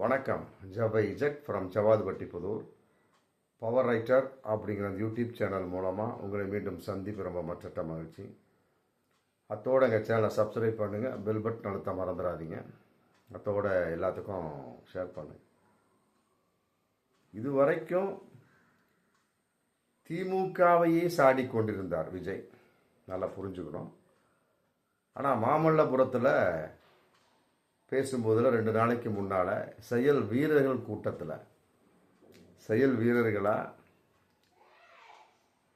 வணக்கம். ஜபை இஜக் from Javadhupatti Pudur. Power writer அப்படிங்கிற அந்த யூடியூப் சேனல் மூலமாக உங்களை மீண்டும் சந்திப்பு ரொம்ப மற்றட்ட மகிழ்ச்சி. அத்தோட எங்கள் சேனலை சப்ஸ்கிரைப் பண்ணுங்கள் பெல் பட்டன் அழுத்த மறந்துடாதீங்க. அத்தோட எல்லாத்துக்கும் ஷேர் பண்ணுங்கள் இது வரைக்கும் திமுகவையே சாடி கொண்டிருந்தார் விஜய். நல்லா புரிஞ்சுக்கணும். ஆனால் மாமல்லபுரத்தில் பேசும்போதில் ரெண்டு நாளைக்கு முன்னால் செயல் வீரர்கள் கூட்டத்தில் செயல் வீரர்களா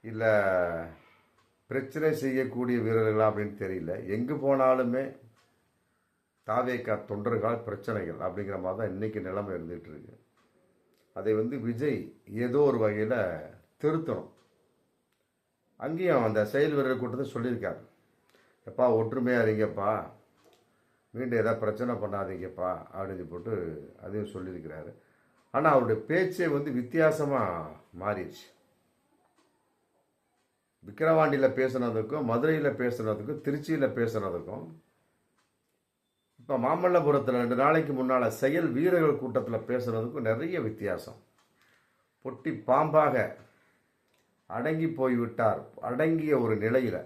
இல்லை பிரச்சனை செய்யக்கூடிய வீரர்களா அப்படின்னு தெரியல. எங்கே போனாலுமே தாவேக்கா தொண்டர்கள் பிரச்சனைகள் அப்படிங்கிற மாதிரி தான் இன்றைக்கி நிலைமை இருந்துகிட்டு இருக்கு. அதை வந்து விஜய் ஏதோ ஒரு வகையில் திருத்தணும். அங்கேயும் அந்த செயல் வீரர் கூட்டத்தை சொல்லியிருக்காரு. எப்பா ஒற்றுமையாக இருங்கப்பா. மீண்டும் எதாவது பிரச்சனை பண்ணாதீங்கப்பா அப்படின்னு போட்டு அதையும் சொல்லியிருக்கிறாரு. ஆனால் அவருடைய பேச்சே வந்து வித்தியாசமாக மாறிடுச்சு. விக்கிரவாண்டியில் பேசுனதுக்கும் மதுரையில் பேசுனதுக்கும் திருச்சியில் பேசுனதுக்கும் இப்போ மாமல்லபுரத்தில் ரெண்டு நாளைக்கு முன்னால் செயல் வீரர்கள் கூட்டத்தில் பேசுனதுக்கும் நிறைய வித்தியாசம். பொட்டி பாம்பாக அடங்கி போய்விட்டார் அடங்கிய ஒரு நிலையில்.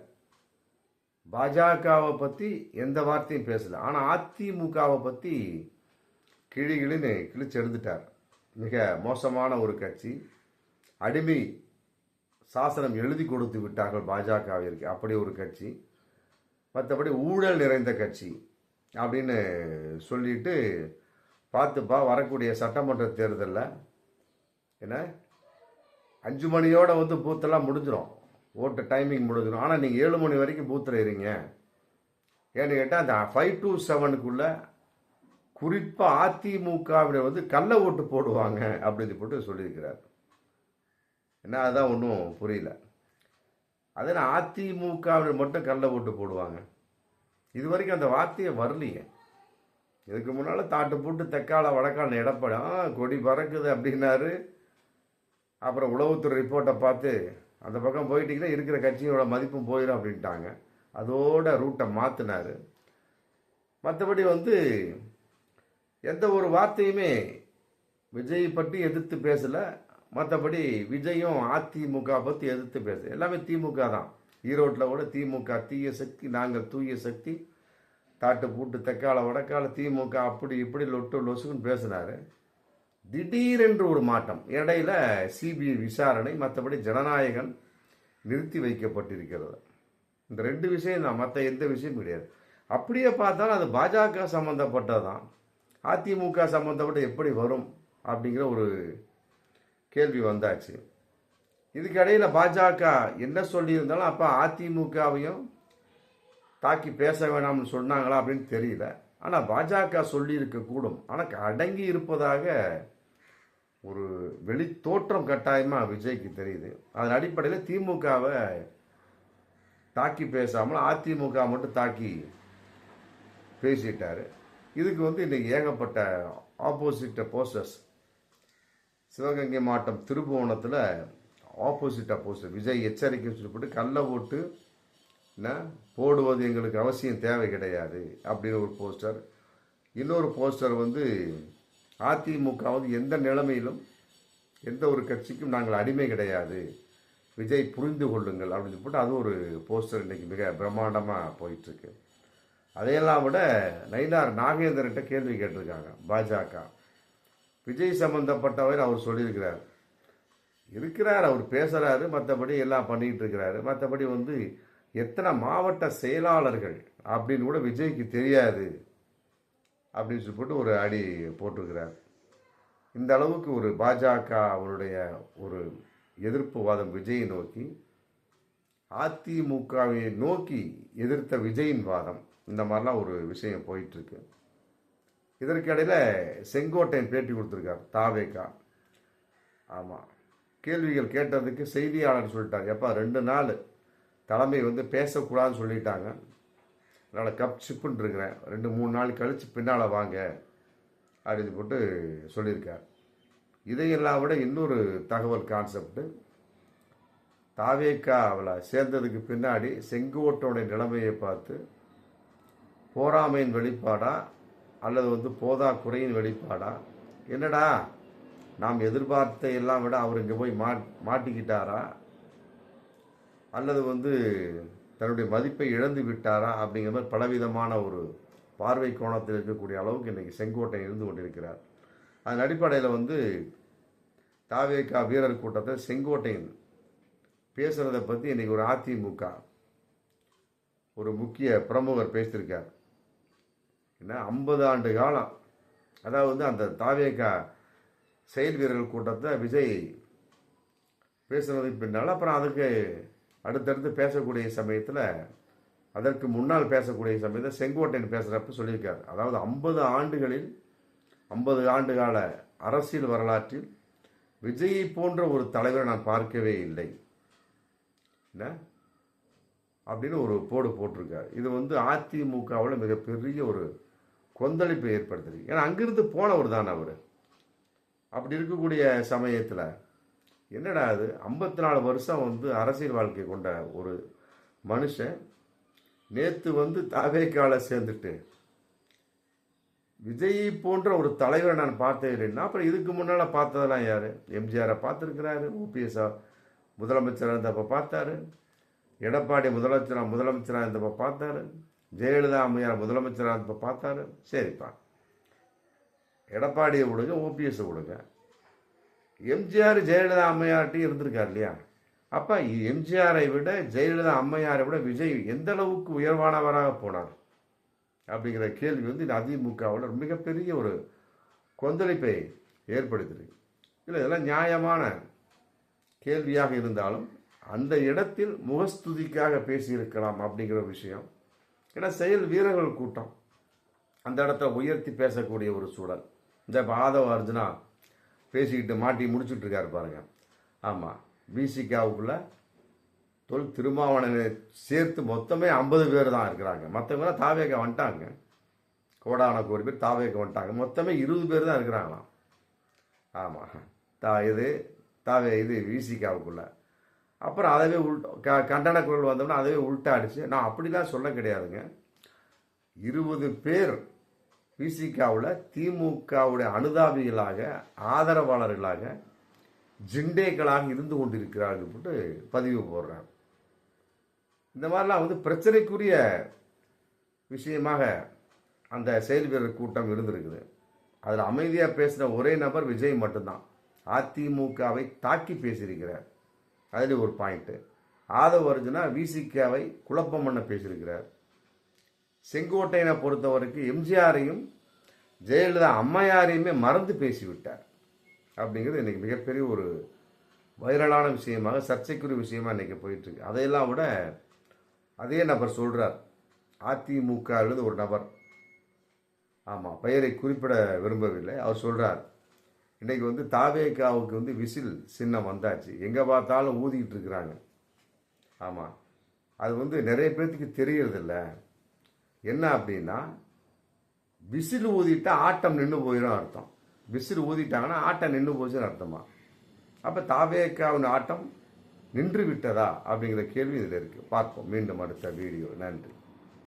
பாஜகவை பற்றி எந்த வார்த்தையும் பேசலை. ஆனால் அதிமுகவை பற்றி கிழிகிழின்னு கிழிச்செழுந்துட்டார் மிக மோசமான ஒரு கட்சி. அடிமை சாசனம் எழுதி கொடுத்து விட்டார்கள் பாஜகவிற்கு. அப்படி ஒரு கட்சி. மற்றபடி ஊழல் நிறைந்த கட்சி அப்படின்னு சொல்லிட்டு பார்த்துப்பா வரக்கூடிய சட்டமன்ற தேர்தலில் என்ன அஞ்சு மணியோட வந்து பூத்தெல்லாம் முடிஞ்சிடும் ஓட்டு டைமிங் முடிஞ்சிடும். ஆனால் நீங்கள் ஏழு மணி வரைக்கும் பூத்தில் இருங்க. ஏன்னு கேட்டால் அந்த ஃபைவ் டு செவனுக்குள்ளே குறிப்பாக அதிமுகவினர் வந்து கள்ள ஓட்டு போடுவாங்க அப்படின்னு போட்டு சொல்லியிருக்கிறார். என்ன அதுதான் ஒன்றும் புரியல. அதனால் அதிமுகவினர் மட்டும் கள்ள ஓட்டு போடுவாங்க. இது வரைக்கும் அந்த வார்த்தையை வரலையே. இதுக்கு முன்னால் தாட்டு போட்டு தெக்கால வடக்கால எடப்பாடி கொடி பறக்குது அப்படின்னாரு. அப்புறம் உளவுத்துறை ரிப்போர்ட்டை பார்த்து அந்த பக்கம் போயிட்டீங்கன்னா இருக்கிற கட்சியோட மதிப்பும் போயிடும் அப்படின்ட்டாங்க. அதோட ரூட்டை மாற்றினார் மற்றபடி வந்து எந்த ஒரு வார்த்தையுமே விஜய் பற்றி எதிர்த்து பேசலை. மற்றபடி விஜயும் அதிமுக பற்றி எதிர்த்து பேச எல்லாமே திமுக தான். ஈரோட்டில் கூட திமுக தீய சக்தி நாங்கள் தூய சக்தி. தாட்டு பூட்டு தெக்கால வடக்கால திமுக அப்படி இப்படி லொட்டு லொசுக்குன்னு பேசினார். திடீரென்று ஒரு மாற்றம். இடையில சிபிஐ விசாரணை மற்றபடி ஜனநாயகன் நிறுத்தி வைக்கப்பட்டிருக்கிறது. இந்த ரெண்டு விஷயம் தான் மற்ற எந்த விஷயமும் கிடையாது. அப்படியே பார்த்தாலும் அது பாஜக சம்மந்தப்பட்டதான் அதிமுக சம்மந்தப்பட்ட எப்படி வரும் அப்படிங்கிற ஒரு கேள்வி வந்தாச்சு. இதுக்கிடையில் பாஜக என்ன சொல்லியிருந்தாலும் அப்போ அதிமுகவையும் தாக்கி பேச வேணாம்னு சொன்னாங்களா அப்படின்னு தெரியல. ஆனால் பாஜக சொல்லியிருக்க கூடும். ஆனால் அடங்கி இருப்பதாக ஒரு வெளி தோற்றம் கட்டாயமாக விஜய்க்கு தெரியுது. அதன் அடிப்படையில் திமுகவை தாக்கி பேசாமல் அதிமுக மட்டும் தாக்கி பேசிட்டார். இதுக்கு வந்து இன்றைக்கி ஏகப்பட்ட ஆப்போசிட் போஸ்டர்ஸ் சிவகங்கை மாவட்டம் திருபுவனத்தில் ஆப்போசிட்டாக போஸ்டர் விஜய் எச்சரிக்கை சொல்லப்பட்டு கள்ள ஓட்டு போடுவது எங்களுக்கு அவசியம் தேவை கிடையாது அப்படின்னு ஒரு போஸ்டர். இன்னொரு போஸ்டர் வந்து அதிமுகவது எந்த நிலைமையிலும் எந்த ஒரு கட்சிக்கும் நாங்கள் அடிமை கிடையாது. விஜய் புரிந்து கொள்ளுங்கள் அப்படின்னு போட்டு அது ஒரு போஸ்டர் இன்றைக்கி மிக பிரம்மாண்டமாக போயிட்டுருக்கு. அதையெல்லாம் விட நயினார் நாகேந்திரன்ட்ட கேள்வி கேட்டிருக்காங்க பாஜக. விஜய் சம்பந்தப்பட்டவர் அவர் சொல்லியிருக்கிறார். இருக்கிறார் அவர் பேசுகிறாரு மற்றபடி எல்லாம் பண்ணிக்கிட்டு இருக்கிறாரு. மற்றபடி வந்து எத்தனை மாவட்ட செயலாளர்கள் அப்படின்னு கூட விஜய்க்கு தெரியாது அப்படின்னு சொல்லிட்டு ஒரு அடி போட்டிருக்கிறார். இந்த அளவுக்கு ஒரு பாஜக அவருடைய ஒரு எதிர்ப்பு வாதம் விஜயை நோக்கி அதிமுகவை நோக்கி எதிர்த்த விஜயின் வாதம் இந்த மாதிரிலாம் ஒரு விஷயம் போயிட்டுருக்கு. இதற்கிடையில் செங்கோட்டையன் பேட்டி கொடுத்துருக்கார் தாவேக்கா. ஆமாம் கேள்விகள் கேட்டதுக்கு செய்தியாளர் சொல்லிட்டார் எப்பா ரெண்டு நாள். தலைமை வந்து பேசக்கூடாதுன்னு சொல்லிட்டாங்க. அதனால் கப் சிப்புன்னு இருக்கிறேன். ரெண்டு மூணு நாள் கழித்து பின்னால் வாங்க அப்படின்னு போட்டு சொல்லியிருக்கார். இதையெல்லாம் விட இன்னொரு தகவல் கான்செப்ட்டு தாவேக்கா அவளை சேர்ந்ததுக்கு பின்னாடி செங்கோட்டோடைய நிலைமையை பார்த்து போராமையின் வெளிப்பாடா அல்லது வந்து போதா குறையின் வெளிப்பாடா? என்னடா நாம் எதிர்பார்த்த எல்லாம் விட அவர் இங்கே போய் மா மாட்டிக்கிட்டாரா? அல்லது வந்து தன்னுடைய மதிப்பை இழந்து விட்டாரா அப்படிங்கிற மாதிரி பலவிதமான ஒரு பார்வை கோணத்தில் இருக்கக்கூடிய அளவுக்கு இன்றைக்கி செங்கோட்டை இருந்து கொண்டிருக்கிறார். அதன் அடிப்படையில் வந்து தாவேகா வீரர் கூட்டத்தில் செங்கோட்டையன் பேசுகிறத பற்றி இன்றைக்கி ஒரு அதிமுக ஒரு முக்கிய பிரமுகர் பேசியிருக்கார். என்ன? ஐம்பது ஆண்டு காலம். அதாவது வந்து அந்த தாவேகா செயல் வீரர்கள் கூட்டத்தை விஜய் பேசுனதுக்கு பின்னால் அப்புறம் அதுக்கு அடுத்தடுத்து பேசக்கூடிய சமயத்தில் அதற்கு முன்னால் பேசக்கூடிய சமயத்தில் செங்கோட்டையன் பேசுகிறப்ப சொல்லியிருக்கார். அதாவது ஐம்பது ஆண்டுகளில் ஐம்பது ஆண்டு கால அரசியல் வரலாற்றில் விஜயை போன்ற ஒரு தலைவரை நான் பார்க்கவே இல்லை. என்ன? அப்படின்னு ஒரு போடு போட்டிருக்கார். இது வந்து அதிமுகவில் மிகப்பெரிய ஒரு கொந்தளிப்பை ஏற்படுத்துது. ஏன்னா அங்கிருந்து போனவர் தான் அவர். அப்படி இருக்கக்கூடிய சமயத்தில் என்னடா அது? ஐம்பத்தி நாலு வருஷம் வந்து அரசியல் வாழ்க்கை கொண்ட ஒரு மனுஷன் நேற்று வந்து தாவேக்கால சேர்ந்துட்டு. விஜயை போன்ற ஒரு தலைவரை நான் பார்த்தேன் அப்புறம் இதுக்கு முன்னால் பார்த்ததெல்லாம் யார்? எம்ஜிஆரை பார்த்துருக்கிறாரு. ஓபிஎஸ் முதலமைச்சராக இருந்தப்போ பார்த்தாரு. எடப்பாடி முதலமைச்சராக முதலமைச்சராக இருந்தப்போ பார்த்தாரு. ஜெயலலிதா அம்மையார் முதலமைச்சராக இருந்தப்போ பார்த்தாரு. சரிப்பா. எடப்பாடியை விடுங்க ஓபிஎஸ்ஸை விடுங்க. எம்ஜிஆர் ஜெயலலிதா அம்மையார்ட்டையும் இருந்திருக்கார் இல்லையா? அப்போ எம்ஜிஆரை விட ஜெயலலிதா அம்மையாரை விட விஜய் எந்த அளவுக்கு உயர்வானவராக போனார்? அப்படிங்கிற கேள்வி வந்து இந்த அதிமுகவில் மிகப்பெரிய ஒரு கொந்தளிப்பை ஏற்படுத்தியிருக்கு. இல்லை இதெல்லாம் நியாயமான கேள்வியாக இருந்தாலும் அந்த இடத்தில் முகஸ்துதிக்காக பேசியிருக்கலாம் அப்படிங்கிற விஷயம். ஏன்னா செயல் வீரர்கள் கூட்டம். அந்த இடத்த உயர்த்தி பேசக்கூடிய ஒரு சூழல். இந்த பாதவ அர்ஜுனா பேசிக்கிட்டு மாட்டி முடிச்சுட்டு இருக்காரு பாருங்க ஆமாம் பிசிகாவுக்குள்ள தொல் திருமாவளவனை சேர்த்து மொத்தமே ஐம்பது பேர் தான் இருக்கிறாங்க. மற்றவங்களாம் தாவேக்க வந்துட்டாங்க. கோடானக்கு ஒரு பேர் தாவேக்க வந்துட்டாங்க. மொத்தமே இருபது பேர் தான் இருக்கிறாங்களாம். ஆமாம் தா இது தாவே இது விசிகாவுக்குள்ள அப்புறம் அதவே உள்ட க கண்டன குரல் வந்தோம்னா அதவே உள்ட்டாடிச்சு நான் அப்படிலாம் சொல்ல கிடையாதுங்க. இருபது பேர் விசிகாவில் திமுகவுடைய அனுதாபிகளாக ஆதரவாளர்களாக ஜிண்டேக்களாக இருந்து கொண்டிருக்கிறார்கள் போட்டு பதிவு போடுறாங்க. இந்த மாதிரிலாம் வந்து பிரச்சனைக்குரிய விஷயமாக அந்த செயல் வீரர் கூட்டம் இருந்திருக்குது. அதில் அமைதியாக பேசின ஒரே நபர் விஜய் மட்டும்தான். அதிமுகவை தாக்கி பேசியிருக்கிறார். அதில் ஒரு பாயிண்ட்டு ஆதவ அர்ஜுனா விசிகாவை குழப்பம் பண்ண பேசியிருக்கிறார். செங்கோட்டையனை பொறுத்தவரைக்கும் எம்ஜிஆரையும் ஜெயலலிதா அம்மையாரையுமே மறந்து பேசிவிட்டார். அப்படிங்கிறது இன்னைக்கு மிகப்பெரிய ஒரு வைரலான விஷயமாக சர்ச்சைக்குரிய விஷயமா இன்னைக்கு போயிட்டு இருக்கு அதையெல்லாம் விட அதே நபர் சொல்றார். அதிமுகவிலிருந்து ஒரு நபர். ஆமாம் பெயரை குறிப்பிட விரும்பவில்லை. அவர் சொல்கிறார் இன்னைக்கு வந்து தாவேக்காவுக்கு வந்து விசில் சின்னம் வந்தாச்சு. எங்கே பார்த்தாலும் ஊதிக்கிட்டு இருக்கிறாங்க. ஆமாம் அது வந்து நிறைய பேர்த்துக்கு தெரியறதில்ல. என்ன அப்படின்னா விசில் ஊதிட்டா ஆட்டம் நின்று போயிடும் அர்த்தம். விசில் ஊதிட்டாங்கன்னா ஆட்டம் நின்று போச்சுன்னு அர்த்தமா? அப்போ தாவேக்காவின் ஆட்டம் நின்று விட்டதா அப்படிங்கிற கேள்வி இதில் இருக்குது பார்ப்போம். மீண்டும் அடுத்த வீடியோ. நன்றி.